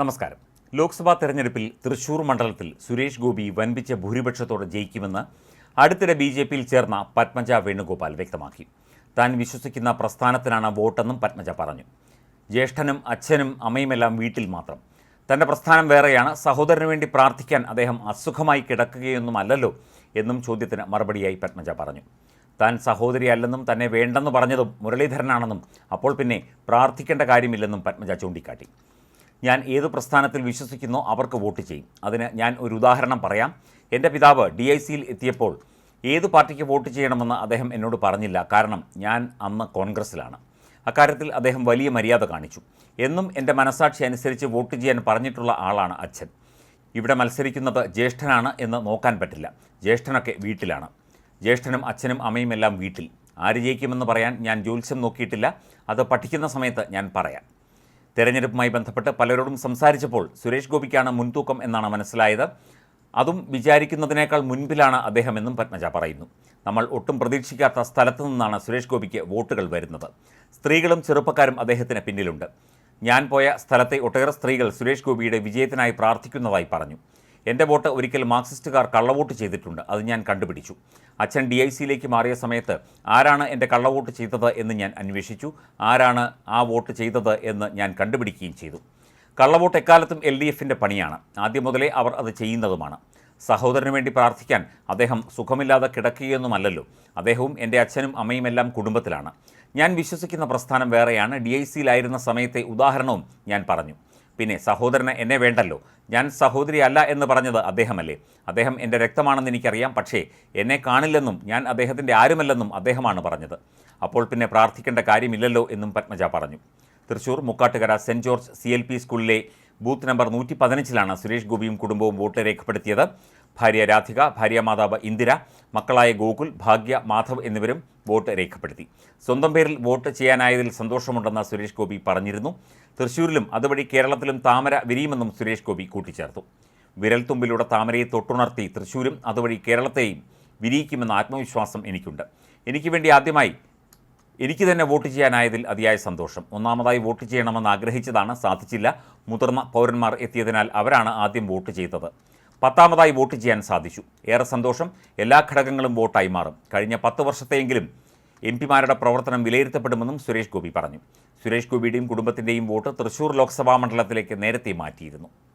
നമസ്കാരം. ലോക്സഭാ തെരഞ്ഞെടുപ്പിൽ തൃശൂർ മണ്ഡലത്തിൽ സുരേഷ് ഗോപി വൻപിച്ച ഭൂരിപക്ഷത്തോടെ ജയിക്കുമെന്ന് അടുത്തിടെ ബി ജെ പിയിൽ ചേർന്ന പത്മജ വേണുഗോപാൽ വ്യക്തമാക്കി. താൻ വിശ്വസിക്കുന്ന പ്രസ്ഥാനത്തിനാണ് വോട്ടെന്നും പത്മജ പറഞ്ഞു. ജ്യേഷ്ഠനും അച്ഛനും അമ്മയുമെല്ലാം വീട്ടിൽ മാത്രം. തന്റെ പ്രസ്ഥാനം വേറെയാണ്. സഹോദരന് വേണ്ടി പ്രാർത്ഥിക്കാൻ അദ്ദേഹം അസുഖമായി കിടക്കുകയൊന്നുമല്ലല്ലോ എന്നും ചോദ്യത്തിന് മറുപടിയായി പത്മജ പറഞ്ഞു. താൻ സഹോദരിയല്ലെന്നും തന്നെ വേണ്ടെന്ന് പറഞ്ഞതും മുരളീധരനാണെന്നും അപ്പോൾ പിന്നെ പ്രാർത്ഥിക്കേണ്ട കാര്യമില്ലെന്നും പത്മജ ചൂണ്ടിക്കാട്ടി. ഞാൻ ഏത് പ്രസ്ഥാനത്തിൽ വിശ്വസിക്കുന്നോ അവർക്ക് വോട്ട് ചെയ്യും. അതിന് ഞാൻ ഒരു ഉദാഹരണം പറയാം. എന്റെ പിതാവ് ഡി ഐ സിയിൽ എത്തിയപ്പോൾ ഏത് പാർട്ടിക്ക് വോട്ട് ചെയ്യണമെന്ന് അദ്ദേഹം എന്നോട് പറഞ്ഞില്ല. കാരണം ഞാൻ അന്ന് കോൺഗ്രസ്സിലാണ്. അക്കാര്യത്തിൽ അദ്ദേഹം വലിയ മര്യാദ കാണിച്ചു. എന്നും എന്റെ മനസാക്ഷി അനുസരിച്ച് വോട്ട് ചെയ്യാൻ പറഞ്ഞിട്ടുള്ള ആളാണ് അച്ഛൻ. ഇവിടെ മത്സരിക്കുന്നത് ജ്യേഷ്ഠനാണ് എന്ന് നോക്കാൻ പറ്റില്ല. ജ്യേഷ്ഠനൊക്കെ വീട്ടിലാണ്. ജ്യേഷ്ഠനും അച്ഛനും അമ്മയും എല്ലാം വീട്ടിൽ. ആര് ജയിക്കുമെന്ന് പറയാൻ ഞാൻ ജ്യോത്സ്യം നോക്കിയിട്ടില്ല. അത് പഠിക്കുന്ന സമയത്ത് ഞാൻ പറയാം. തെരഞ്ഞെടുപ്പുമായി ബന്ധപ്പെട്ട് പലരോടും സംസാരിച്ചപ്പോൾ സുരേഷ് ഗോപിക്കാണ് മുൻതൂക്കം എന്നാണ് മനസ്സിലായത്. അതും വിചാരിക്കുന്നതിനേക്കാൾ മുൻപിലാണ് അദ്ദേഹമെന്നും പത്മജ പറയുന്നു. നമ്മൾ ഒട്ടും പ്രതീക്ഷിക്കാത്ത സ്ഥലത്തു നിന്നാണ് സുരേഷ് ഗോപിക്ക് വോട്ടുകൾ വരുന്നത്. സ്ത്രീകളും ചെറുപ്പക്കാരും അദ്ദേഹത്തിന് പിന്നിലുണ്ട്. ഞാൻ പോയ സ്ഥലത്തെ ഒട്ടേറെ സ്ത്രീകൾ സുരേഷ് ഗോപിയുടെ വിജയത്തിനായി പ്രാർത്ഥിക്കുന്നതായി പറഞ്ഞു. എന്റെ വോട്ട് ഒരിക്കൽ മാർക്സിസ്റ്റുകാർ കള്ളവോട്ട് ചെയ്തിട്ടുണ്ട് അത് ഞാൻ കണ്ടുപിടിച്ചു. അച്ഛൻ ഡി ഐ സിയിലേക്ക് മാറിയ സമയത്ത് ആരാണ് എന്റെ കള്ളവോട്ട് ചെയ്തത് എന്ന് ഞാൻ അന്വേഷിച്ചു. ആരാണ് ആ വോട്ട് ചെയ്തത് എന്ന് ഞാൻ കണ്ടുപിടിക്കുകയും ചെയ്തു. കള്ളവോട്ട് എക്കാലത്തും എൽ ഡി എഫിന്റെ പണിയാണ്. ആദ്യം മുതലേ അവർ അത് ചെയ്യുന്നതുമാണ്. സഹോദരന് വേണ്ടി പ്രാർത്ഥിക്കാൻ അദ്ദേഹം സുഖമില്ലാതെ കിടക്കുകയൊന്നുമല്ലല്ലോ. അദ്ദേഹവും എന്റെ അച്ഛനും അമ്മയും എല്ലാം കുടുംബത്തിലാണ്. ഞാൻ വിശ്വസിക്കുന്ന പ്രസ്ഥാനം വേറെയാണ്. ഡി ഐ സിയിലായിരുന്ന സമയത്തെ ഉദാഹരണവും ഞാൻ പറഞ്ഞു. പിന്നെ സഹോദരന് എന്നെ വേണ്ടല്ലോ. ഞാൻ സഹോദരി അല്ല എന്ന് പറഞ്ഞത് അദ്ദേഹമല്ലേ? അദ്ദേഹം എന്റെ രക്തമാണെന്ന് എനിക്കറിയാം. പക്ഷേ എന്നെ കാണില്ലെന്നും ഞാൻ അദ്ദേഹത്തിന്റെ ആരുമല്ലെന്നും അദ്ദേഹമാണ് പറഞ്ഞത്. അപ്പോൾ പിന്നെ പ്രാർത്ഥിക്കേണ്ട കാര്യമില്ലല്ലോ എന്നും പത്മജ പറഞ്ഞു. Thrissur Mukkattukara saint George C സ്കൂളിലെ ബൂത്ത് നമ്പർ നൂറ്റി പതിനഞ്ചിലാണ് സുരേഷ് ഗോപിയും കുടുംബവും വോട്ട് രേഖപ്പെടുത്തിയത്. ഭാര്യ രാധിക ഭാര്യ മാതാവ് ഇന്ദിര മക്കളായ ഗോകുൽ ഭാഗ്യ മാധവ് എന്നിവരും വോട്ട് രേഖപ്പെടുത്തി. സ്വന്തം പേരിൽ വോട്ട് ചെയ്യാനായതിൽ സന്തോഷമുണ്ടെന്ന് സുരേഷ് ഗോപി പറഞ്ഞിരുന്നു. തൃശ്ശൂരിലും അതുവഴി കേരളത്തിലും താമര വിരിയുമെന്നും സുരേഷ് ഗോപി കൂട്ടിച്ചേർത്തു. വിരൽത്തുമ്പിലൂടെ താമരയെ തൊട്ടുണർത്തി തൃശ്ശൂരും അതുവഴി കേരളത്തെയും വിരിയിക്കുമെന്ന ആത്മവിശ്വാസം എനിക്കുണ്ട്. എനിക്ക് വേണ്ടി ആദ്യമായി എനിക്ക് തന്നെ വോട്ട് ചെയ്യാനായതിൽ അതിയായ സന്തോഷം. ഒന്നാമതായി വോട്ട് ചെയ്യണമെന്ന് ആഗ്രഹിച്ചതാണ് സാധിച്ചില്ല. മുതിർന്ന പൗരന്മാർ എത്തിയതിനാൽ അവരാണ് ആദ്യം വോട്ട് ചെയ്തത്. പത്താമതായി വോട്ട് ചെയ്യാൻ സാധിച്ചു. ഏറെ സന്തോഷം. എല്ലാ ഘടകങ്ങളും വോട്ടായി മാറും. കഴിഞ്ഞ പത്ത് വർഷത്തെയെങ്കിലും എം പിമാരുടെ പ്രവർത്തനം വിലയിരുത്തപ്പെടുമെന്നും സുരേഷ് ഗോപി പറഞ്ഞു. സുരേഷ് ഗോപിയുടെയും കുടുംബത്തിന്റെയും വോട്ട് തൃശൂർ ലോക്സഭാ മണ്ഡലത്തിലേക്ക് നേരത്തെ മാറ്റിയിരുന്നു.